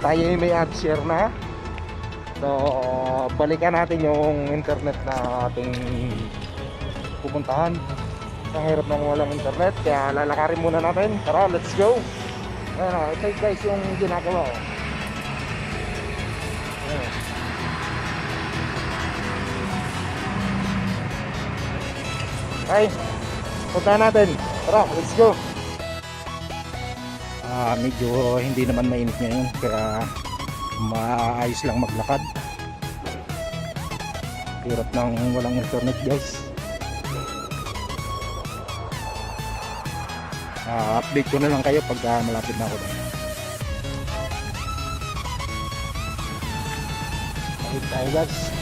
tayo ay may ad share na. So, balikan natin yung internet na ating pupuntahan. Ang hirap nang walang internet, kaya lalakarin muna natin. Tara, let's go! Ayan o, ito guys yung ginagawa ko. Ayan. Okay, punta natin. Tara, let's go! Ah, medyo hindi naman mainit ngayon kaya maayos lang maglakad. Hirap ng walang internet guys. Ah, update ko na lang kayo pag ah, malapit na ako doon. Ayun tayo guys.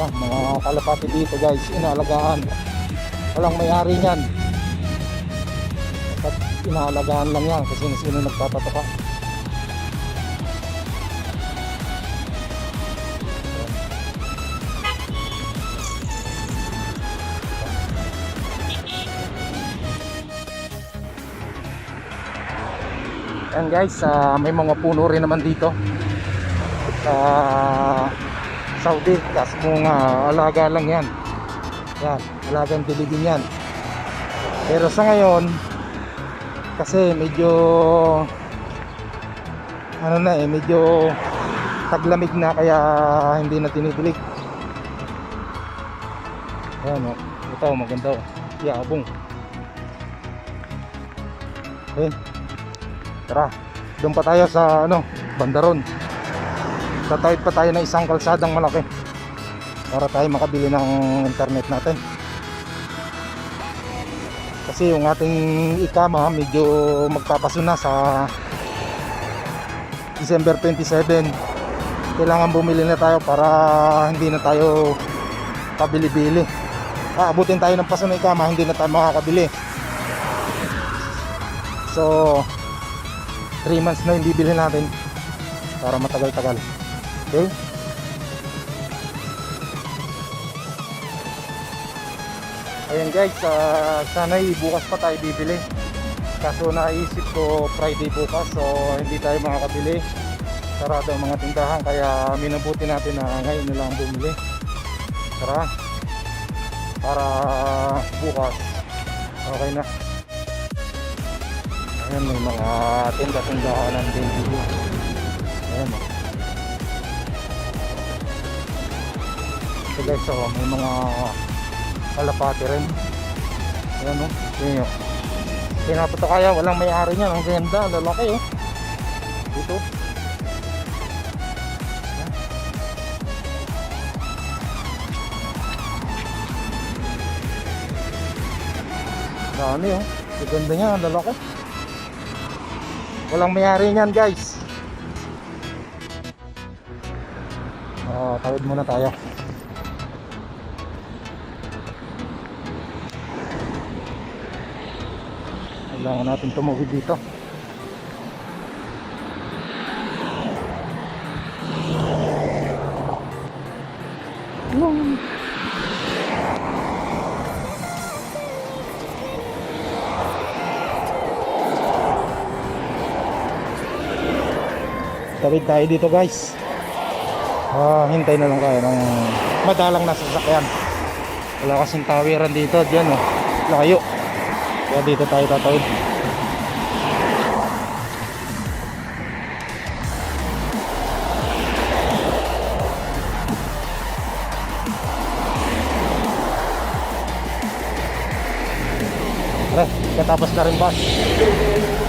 Ah, mga kalapati dito guys, inaalagaan. Walang may-ari niyan. At inaalagaan lang yan kasi sino nagtatataka. Yan guys, ah, may mga puno rin naman dito. Sa Saudi, kasi mga alaga lang yan. Yan, alagang diligin yan. Pero sa ngayon, kasi medyo ano na eh, medyo taglamig na kaya hindi na tinidilig. Ayan o, ito maganda o, yabong. Okay, tara, doon pa tayo sa ano, bandaron. Tatawid pa tayo ng isang kalsadang malaki para tayo makabili ng internet natin. Kasi yung ating ikama medyo magpapaso na sa December 27. Kailangan bumili na tayo para hindi na tayo pabili-bili. Aabutin tayo ng paso ng ikama, hindi na tayo makakabili. So, 3 months na yung bibili natin para matagal-tagal. Okay? Ayan guys, uh, sana'y bukas pa tayo bibili. Kaso naisip ko Friday bukas so hindi tayo makakabili. Sarado ang mga tindahan kaya minabuti natin na ngayon na lang bumili. Tara. Para bukas okay na. Ayan may mga tinda-tindahan din dito. Ayan oh. So guys, so, may mga kalapati rin. Ayan o, yun yun. Pinapato kaya, walang may-ari niyan. Ang ganda, lalaki oh. Dito. Dami oh. Ganda niya, ang lalaki. Walang may-ari niyan guys. Oh, tawid muna tayo. Kailangan natin tumawid dito. Wow. Tawid tayo dito guys. Ah, hintay na lang tayo ng madalang na sasakyan. Wala kasing tawiran dito, diyan oh. Layo. Kaya dito tayo tatawid. Tara, katapos na rin bus.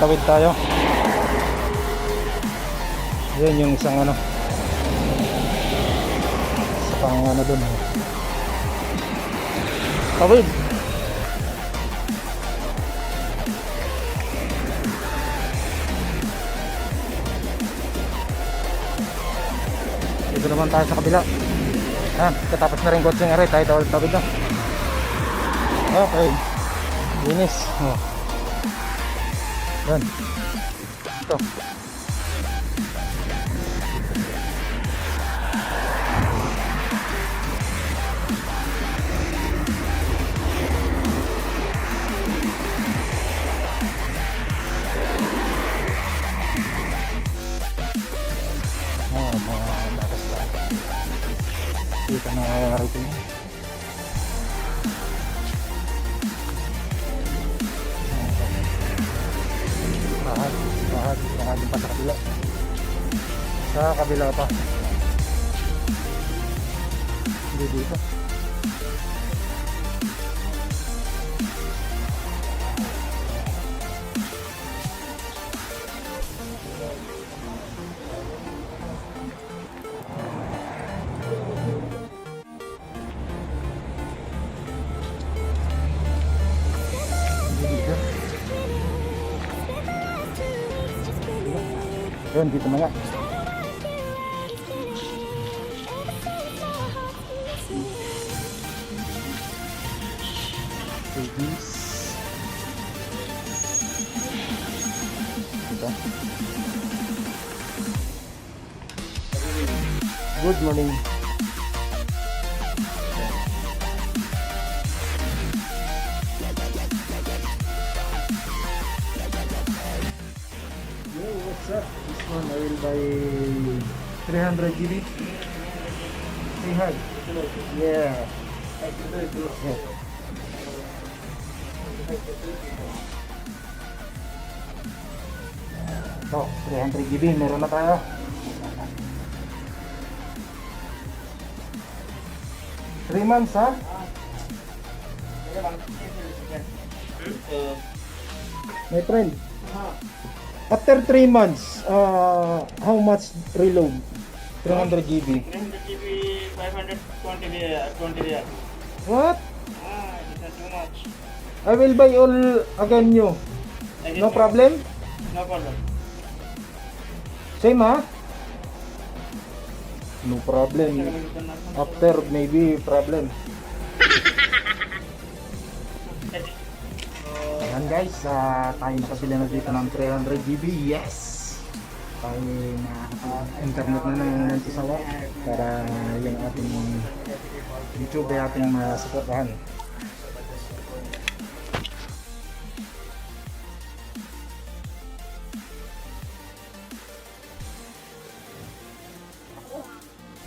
Tawid tayo. Yun yung isang ano. Isa pang ano dun. Tawid. Dito naman tayo sa kabila. Ah, katapos na rin coaching aray, tayo tawid tawid na. Okay. Linis. Oh. Yan. Ito. Hindi dito. Hindi dito. Yun, dito na nga. Morning. Yo, what's up? This one I will buy 300 GB. Say hi. Yeah. yeah. So, 300 GB, meron na tayo. Three months, ha? My friend, after 3 months, uh, how much reload? 300 GB. 300 GB, 520 there, 20 there. What? Ah, is too much. I will buy all again new. No problem? No problem. Same ha? No problem. After maybe problem. Ayan guys, uh, tayo nakabili na dito ng 300 GB. Yes! Tayo na-internet na ng isawa para yung ating YouTube ay ating masuportahan.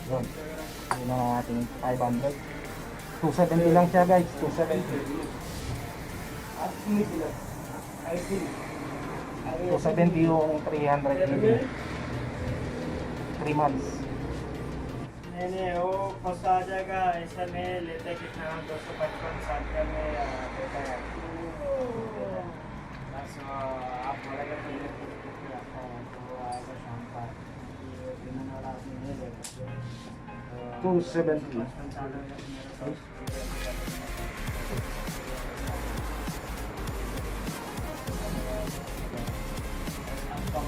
Yun. Yun ang ating 500. 270 lang siya guys. 270. 270 yung 300 GB. 3 months. नहीं नहीं वो फंसा आ जाएगा ऐसा में लेते कितना दो सौ पचपन 270.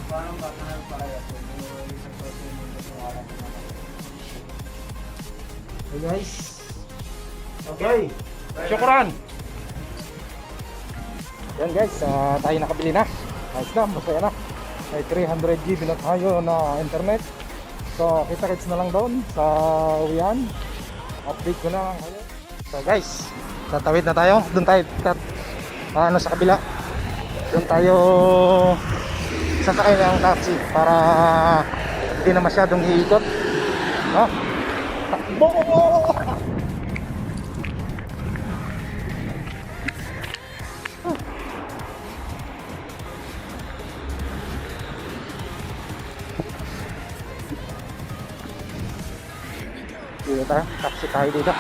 Parang baka na pala ito. Isa pa ito yung mga guys. Okay. Syukran. Yan guys, uh, tayo nakabili na. Ayos na, masaya na. May 300 GB na tayo na internet. So, kita-kits na lang doon sa uwian. Update ko na lang. So guys, tatawid na tayo. Doon tayo, tat, ano sa kabila. Doon tayo sasakay ng taxi para hindi na masyadong iikot. No? Takbo! Tayo, taxi tayo dito.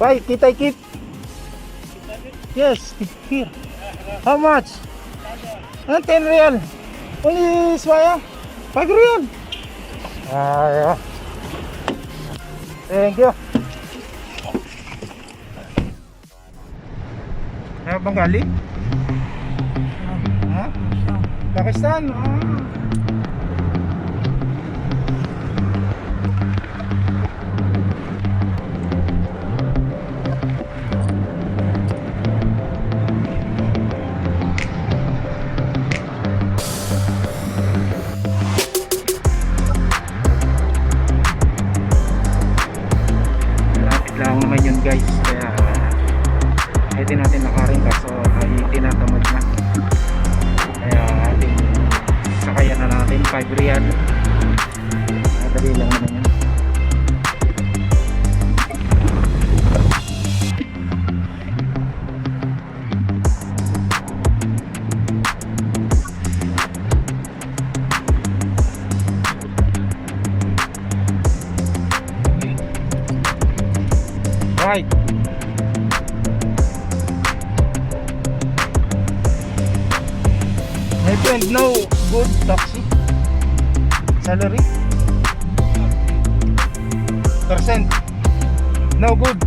Bye, kita keep. Yes, here. How much? Ah, 10 real. Oni своя. Погрен. Thank you. Kaya bang galing? Ha? Pakistan. Ah. No good taxi. Salary? Percent. No good.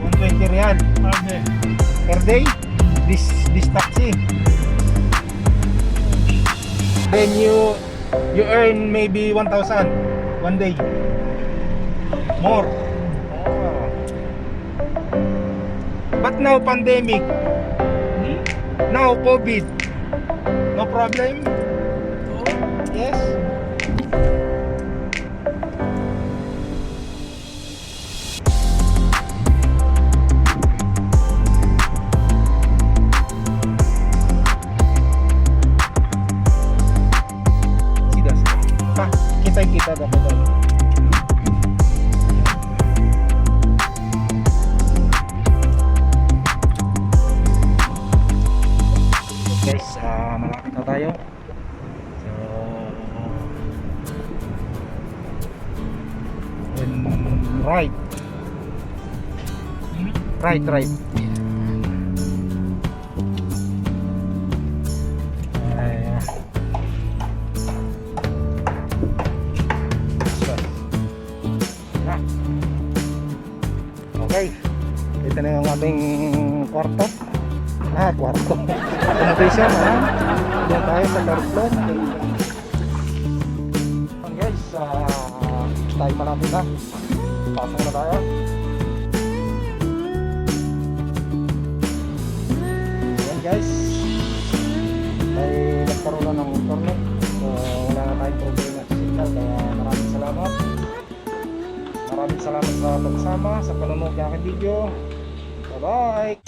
120 real per day. This this taxi. Then you you earn maybe 1,000 one day. More. But now pandemic, now COVID, no problem? Yes? Right right okay ito na yung ating kwarto Ah, kwarto. Accommodation, ha? Diyan tayo sa floor. Ayan, guys, ah, tayo malapit. Guys. Ay, nagkaroon na ng internet. So, wala na tayong problema sa signal. Kaya maraming salamat. Maraming salamat sa pagsama, sa panonood ng aking video. Bye-bye!